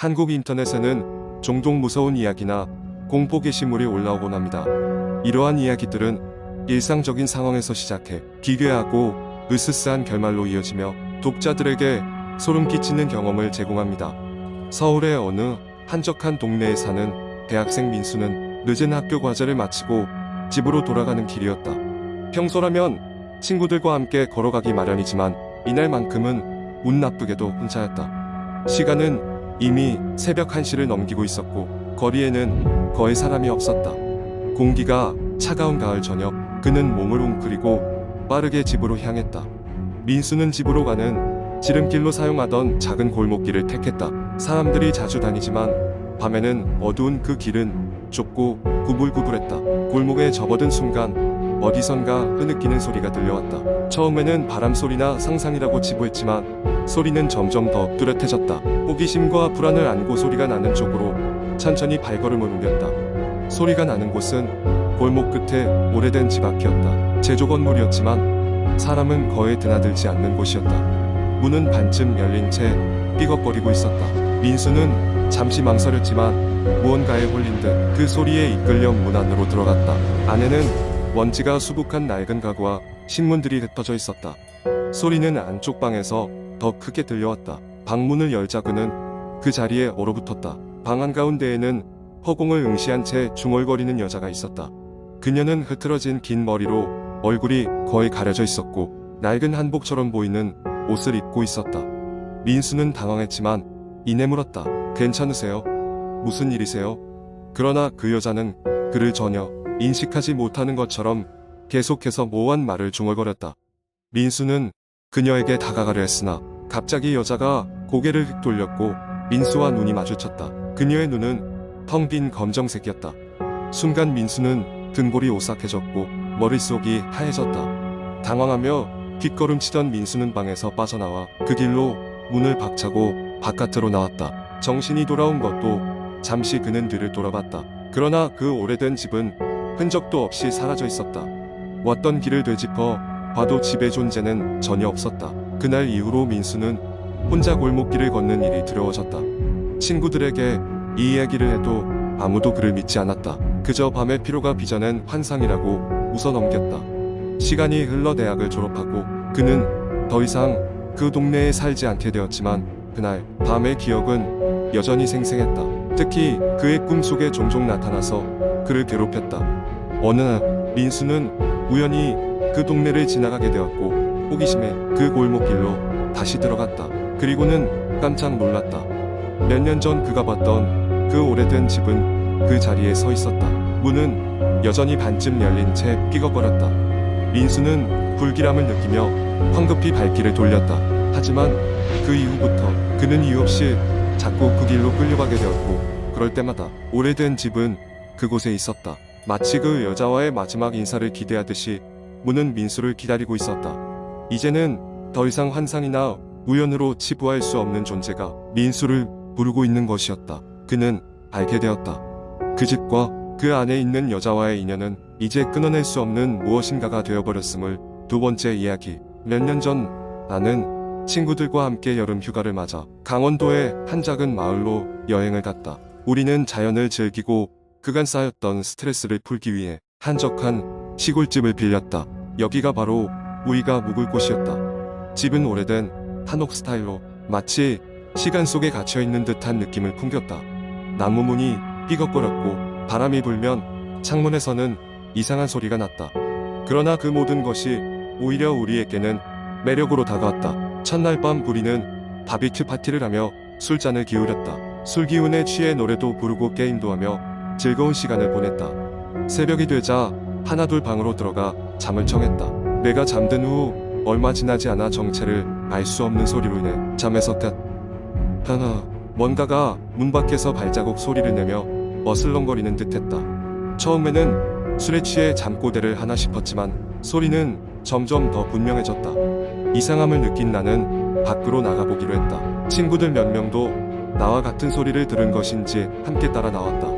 한국 인터넷에는 종종 무서운 이야기나 공포 게시물이 올라오곤 합니다. 이러한 이야기들은 일상적인 상황에서 시작해 기괴하고 으스스한 결말로 이어지며 독자들에게 소름 끼치는 경험을 제공합니다. 서울의 어느 한적한 동네에 사는 대학생 민수는 늦은 학교 과제를 마치고 집으로 돌아가는 길이었다. 평소라면 친구들과 함께 걸어가기 마련이지만 이날만큼은 운 나쁘게도 혼자였다. 시간은 이미 새벽 1시를 넘기고 있었고 거리에는 거의 사람이 없었다. 공기가 차가운 가을 저녁 그는 몸을 웅크리고 빠르게 집으로 향했다. 민수는 집으로 가는 지름길로 사용하던 작은 골목길을 택했다. 사람들이 자주 다니지만 밤에는 어두운 그 길은 좁고 구불구불했다. 골목에 접어든 순간 어디선가 흐느끼는 소리가 들려왔다. 처음에는 바람 소리나 상상이라고 지부했지만 소리는 점점 더 뚜렷해졌다. 호기심과 불안을 안고 소리가 나는 쪽으로 천천히 발걸음을 옮겼다. 소리가 나는 곳은 골목 끝에 오래된 집 앞이었다. 제조 건물이었지만 사람은 거의 드나들지 않는 곳이었다. 문은 반쯤 열린 채 삐걱거리고 있었다. 민수는 잠시 망설였지만 무언가에 홀린 듯 그 소리에 이끌려 문 안으로 들어갔다. 안에는 먼지가 수북한 낡은 가구와 신문들이 흩어져 있었다. 소리는 안쪽 방에서 더 크게 들려왔다. 방문을 열자 그는 그 자리에 얼어붙었다. 방 한가운데에는 허공을 응시한 채 중얼거리는 여자가 있었다. 그녀는 흐트러진 긴 머리로 얼굴이 거의 가려져 있었고 낡은 한복처럼 보이는 옷을 입고 있었다. 민수는 당황했지만 이내 물었다. 괜찮으세요? 무슨 일이세요? 그러나 그 여자는 그를 전혀 인식하지 못하는 것처럼 계속해서 모호한 말을 중얼거렸다. 민수는 그녀에게 다가가려 했으나 갑자기 여자가 고개를 휙 돌렸고 민수와 눈이 마주쳤다. 그녀의 눈은 텅 빈 검정색이었다. 순간 민수는 등골이 오싹해졌고 머릿속이 하얘졌다. 당황하며 뒷걸음치던 민수는 방에서 빠져나와 그 길로 문을 박차고 바깥으로 나왔다. 정신이 돌아온 것도 잠시 그는 뒤를 돌아봤다. 그러나 그 오래된 집은 흔적도 없이 사라져 있었다. 왔던 길을 되짚어 봐도 집의 존재는 전혀 없었다. 그날 이후로 민수는 혼자 골목길을 걷는 일이 두려워졌다. 친구들에게 이 이야기를 해도 아무도 그를 믿지 않았다. 그저 밤의 피로가 빚어낸 환상이라고 웃어 넘겼다. 시간이 흘러 대학을 졸업하고 그는 더 이상 그 동네에 살지 않게 되었지만 그날 밤의 기억은 여전히 생생했다. 특히 그의 꿈속에 종종 나타나서 그를 괴롭혔다. 어느 날 민수는 우연히 그 동네를 지나가게 되었고 호기심에 그 골목길로 다시 들어갔다. 그리고는 깜짝 놀랐다. 몇 년 전 그가 봤던 그 오래된 집은 그 자리에 서 있었다. 문은 여전히 반쯤 열린 채 삐걱거렸다. 민수는 불길함을 느끼며 황급히 발길을 돌렸다. 하지만 그 이후부터 그는 이유 없이 자꾸 그 길로 끌려가게 되었고 그럴 때마다 오래된 집은 그곳에 있었다. 마치 그 여자와의 마지막 인사를 기대하듯이 문은 민수를 기다리고 있었다. 이제는 더 이상 환상이나 우연으로 치부할 수 없는 존재가 민수를 부르고 있는 것이었다. 그는 알게 되었다. 그 집과 그 안에 있는 여자와의 인연은 이제 끊어낼 수 없는 무엇인가가 되어버렸음을 두 번째 이야기. 몇 년 전 나는 친구들과 함께 여름 휴가를 맞아 강원도의 한 작은 마을로 여행을 갔다. 우리는 자연을 즐기고 그간 쌓였던 스트레스를 풀기 위해 한적한 시골집을 빌렸다. 여기가 바로 우리가 묵을 곳이었다. 집은 오래된 한옥 스타일로 마치 시간 속에 갇혀 있는 듯한 느낌을 풍겼다. 나무 문이 삐걱거렸고 바람이 불면 창문에서는 이상한 소리가 났다. 그러나 그 모든 것이 오히려 우리에게는 매력으로 다가왔다. 첫날 밤 우리는 바비큐 파티를 하며 술잔을 기울였다. 술 기운에 취해 노래도 부르고 게임도 하며 즐거운 시간을 보냈다. 새벽이 되자 하나둘 방으로 들어가 잠을 청했다. 내가 잠든 후 얼마 지나지 않아 정체를 알 수 없는 소리로 인해 잠에서 깼. 하나 뭔가가 문 밖에서 발자국 소리를 내며 어슬렁거리는 듯했다. 처음에는 술에 취해 잠꼬대를 하나 싶었지만 소리는 점점 더 분명해졌다. 이상함을 느낀 나는 밖으로 나가보기로 했다. 친구들 몇 명도 나와 같은 소리를 들은 것인지 함께 따라 나왔다.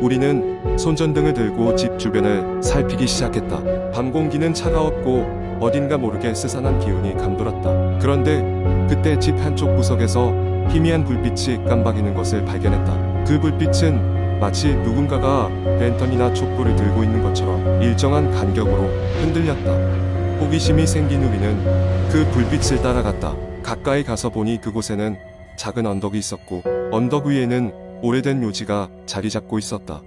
우리는 손전등을 들고 집 주변을 살피기 시작했다. 밤 공기는 차가웠고 어딘가 모르게 스산한 기운이 감돌았다. 그런데 그때 집 한쪽 구석에서 희미한 불빛이 깜박이는 것을 발견했다. 그 불빛은 마치 누군가가 랜턴이나 촛불을 들고 있는 것처럼 일정한 간격으로 흔들렸다. 호기심이 생긴 우리는 그 불빛을 따라갔다. 가까이 가서 보니 그곳에는 작은 언덕이 있었고 언덕 위에는 오래된 묘지가 자리 잡고 있었다.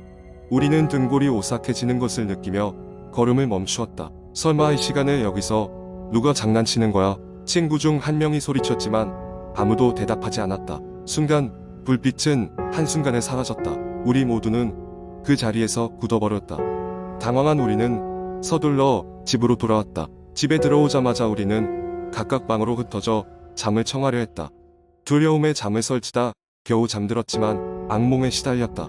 우리는 등골이 오싹해지는 것을 느끼며 걸음을 멈추었다. 설마 이 시간에 여기서 누가 장난치는 거야? 친구 중 한 명이 소리쳤지만 아무도 대답하지 않았다. 순간 불빛은 한순간에 사라졌다. 우리 모두는 그 자리에서 굳어버렸다. 당황한 우리는 서둘러 집으로 돌아왔다. 집에 들어오자마자 우리는 각각 방으로 흩어져 잠을 청하려 했다. 두려움에 잠을 설치다 겨우 잠들었지만 악몽에 시달렸다.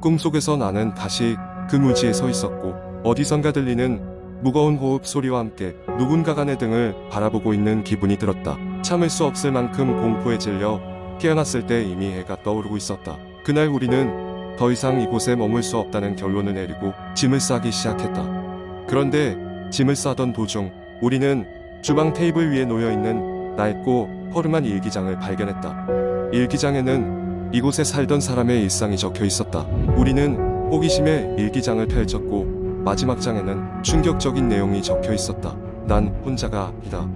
꿈속에서 나는 다시 그 무지에 서 있었고 어디선가 들리는 무거운 호흡 소리와 함께 누군가가 내 등을 바라보고 있는 기분이 들었다. 참을 수 없을 만큼 공포에 질려 깨어났을 때 이미 해가 떠오르고 있었다. 그날 우리는 더 이상 이곳에 머물 수 없다는 결론을 내리고 짐을 싸기 시작했다. 그런데 짐을 싸던 도중 우리는 주방 테이블 위에 놓여 있는 낡고 허름한 일기장을 발견했다. 일기장에는 이곳에 살던 사람의 일상이 적혀 있었다. 우리는 호기심에 일기장을 펼쳤고 마지막 장에는 충격적인 내용이 적혀 있었다. 난 혼자가 아니다.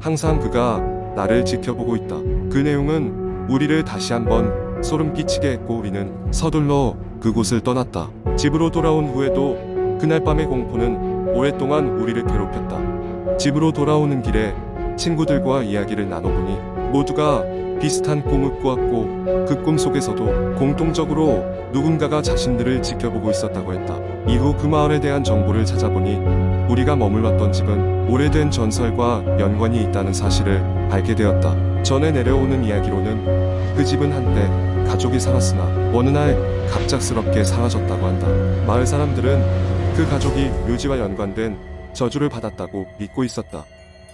항상 그가 나를 지켜보고 있다. 그 내용은 우리를 다시 한번 소름 끼치게 했고 우리는 서둘러 그곳을 떠났다. 집으로 돌아온 후에도 그날 밤의 공포는 오랫동안 우리를 괴롭혔다. 집으로 돌아오는 길에 친구들과 이야기를 나눠보니 모두가 비슷한 꿈을 꾸었고 그 꿈 속에서도 공통적으로 누군가가 자신들을 지켜보고 있었다고 했다. 이후 그 마을에 대한 정보를 찾아보니 우리가 머물렀던 집은 오래된 전설과 연관이 있다는 사실을 알게 되었다. 전에 내려오는 이야기로는 그 집은 한때 가족이 살았으나 어느 날 갑작스럽게 사라졌다고 한다. 마을 사람들은 그 가족이 묘지와 연관된 저주를 받았다고 믿고 있었다.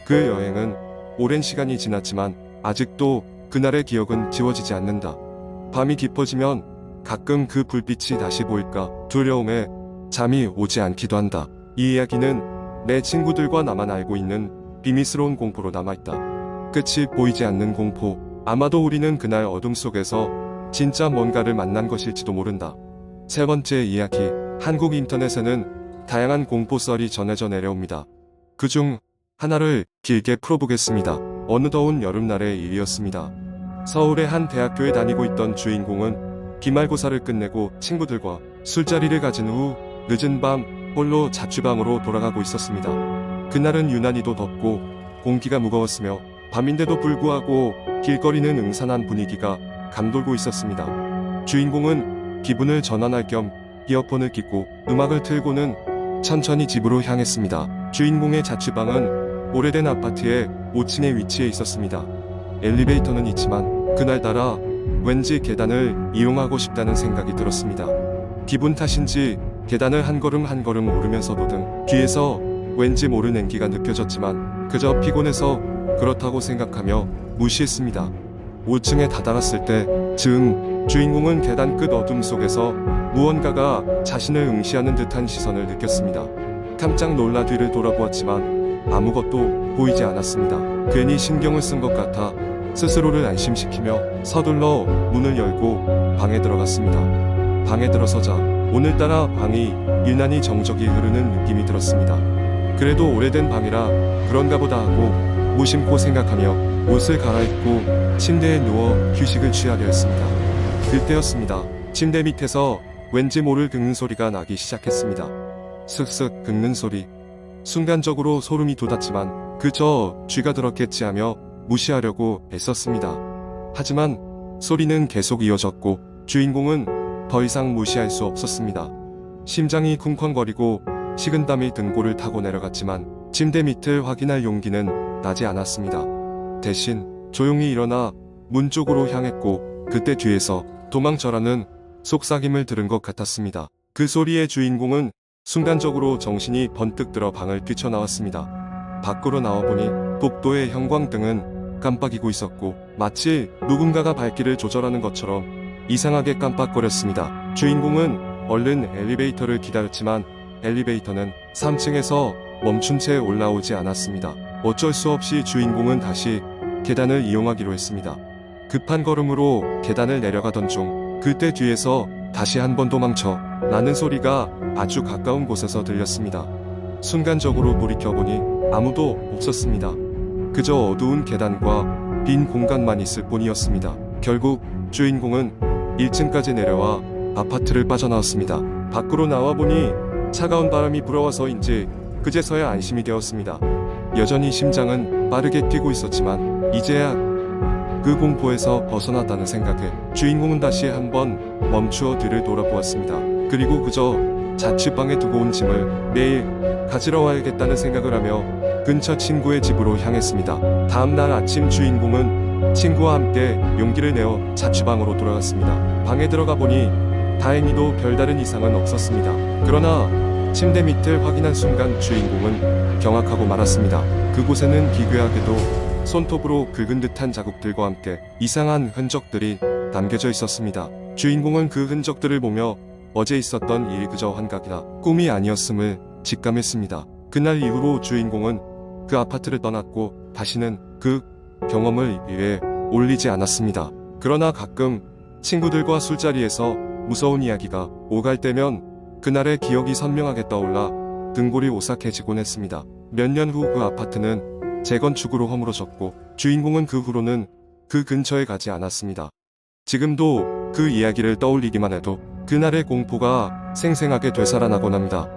그 여행은 오랜 시간이 지났지만 아직도 그날의 기억은 지워지지 않는다. 밤이 깊어지면 가끔 그 불빛이 다시 보일까 두려움에 잠이 오지 않기도 한다. 이 이야기는 내 친구들과 나만 알고 있는 비밀스러운 공포로 남아있다. 끝이 보이지 않는 공포. 아마도 우리는 그날 어둠 속에서 진짜 뭔가를 만난 것일지도 모른다. 세 번째 이야기. 한국 인터넷에는 다양한 공포 썰이 전해져 내려옵니다. 그중 하나를 길게 풀어보겠습니다. 어느 더운 여름날의 일이었습니다. 서울의 한 대학교에 다니고 있던 주인공은 기말고사를 끝내고 친구들과 술자리를 가진 후 늦은 밤 홀로 자취방으로 돌아가고 있었습니다. 그날은 유난히도 덥고 공기가 무거웠으며 밤인데도 불구하고 길거리는 응산한 분위기가 감돌고 있었습니다. 주인공은 기분을 전환할 겸 이어폰을 끼고 음악을 틀고는 천천히 집으로 향했습니다. 주인공의 자취방은 오래된 아파트의 5층에 위치해 있었습니다. 엘리베이터는 있지만 그날따라 왠지 계단을 이용하고 싶다는 생각이 들었습니다. 기분 탓인지 계단을 한 걸음 한 걸음 오르면서도 등 뒤에서 왠지 모른 냉기가 느껴졌지만 그저 피곤해서 그렇다고 생각하며 무시했습니다. 5층에 다다랐을 때 즈음 주인공은 계단 끝 어둠 속에서 무언가가 자신을 응시하는 듯한 시선을 느꼈습니다. 깜짝 놀라 뒤를 돌아보았지만 아무것도 보이지 않았습니다. 괜히 신경을 쓴 것 같아 스스로를 안심시키며 서둘러 문을 열고 방에 들어갔습니다. 방에 들어서자 오늘따라 방이 유난히 정적이 흐르는 느낌이 들었습니다. 그래도 오래된 방이라 그런가 보다 하고 무심코 생각하며 옷을 갈아입고 침대에 누워 휴식을 취하려 했습니다. 그때였습니다. 침대 밑에서 왠지 모를 긁는 소리가 나기 시작했습니다. 슥슥 긁는 소리. 순간적으로 소름이 돋았지만 그저 쥐가 들었겠지 하며 무시하려고 애썼습니다. 하지만 소리는 계속 이어졌고 주인공은 더 이상 무시할 수 없었습니다. 심장이 쿵쾅거리고 식은땀이 등골을 타고 내려갔지만 침대 밑을 확인할 용기는 나지 않았습니다. 대신 조용히 일어나 문 쪽으로 향했고 그때 뒤에서 도망쳐라는 속삭임을 들은 것 같았습니다. 그 소리의 주인공은 순간적으로 정신이 번뜩 들어 방을 뛰쳐나왔습니다. 밖으로 나와보니 복도의 형광등은 깜빡이고 있었고 마치 누군가가 발길을 조절하는 것처럼 이상하게 깜빡거렸습니다. 주인공은 얼른 엘리베이터를 기다렸지만 엘리베이터는 3층에서 멈춘 채 올라오지 않았습니다. 어쩔 수 없이 주인공은 다시 계단을 이용하기로 했습니다. 급한 걸음으로 계단을 내려가던 중 그때 뒤에서 다시 한 번 도망쳐 라는 소리가 아주 가까운 곳에서 들렸습니다. 순간적으로 돌이켜보니 아무도 없었습니다. 그저 어두운 계단과 빈 공간만 있을 뿐이었습니다. 결국 주인공은 1층까지 내려와 아파트를 빠져나왔습니다. 밖으로 나와 보니 차가운 바람이 불어와서인지 그제서야 안심이 되었습니다. 여전히 심장은 빠르게 뛰고 있었지만 이제야 그 공포에서 벗어났다는 생각에 주인공은 다시 한번 멈추어 뒤를 돌아보았습니다. 그리고 그저 자취방에 두고 온 짐을 매일 가지러 와야겠다는 생각을 하며 근처 친구의 집으로 향했습니다. 다음 날 아침 주인공은 친구와 함께 용기를 내어 자취방으로 돌아갔습니다. 방에 들어가 보니 다행히도 별다른 이상은 없었습니다. 그러나 침대 밑을 확인한 순간 주인공은 경악하고 말았습니다. 그곳에는 기괴하게도 손톱으로 긁은 듯한 자국들과 함께 이상한 흔적들이 남겨져 있었습니다. 주인공은 그 흔적들을 보며 어제 있었던 일이 그저 환각이다. 꿈이 아니었음을 직감했습니다. 그날 이후로 주인공은 그 아파트를 떠났고 다시는 그 경험을 위해 올리지 않았습니다. 그러나 가끔 친구들과 술자리에서 무서운 이야기가 오갈 때면 그날의 기억이 선명하게 떠올라 등골이 오싹해지곤 했습니다. 몇 년 후 그 아파트는 재건축으로 허물어졌고 주인공은 그 후로는 그 근처에 가지 않았습니다. 지금도 그 이야기를 떠올리기만 해도 그날의 공포가 생생하게 되살아나곤 합니다.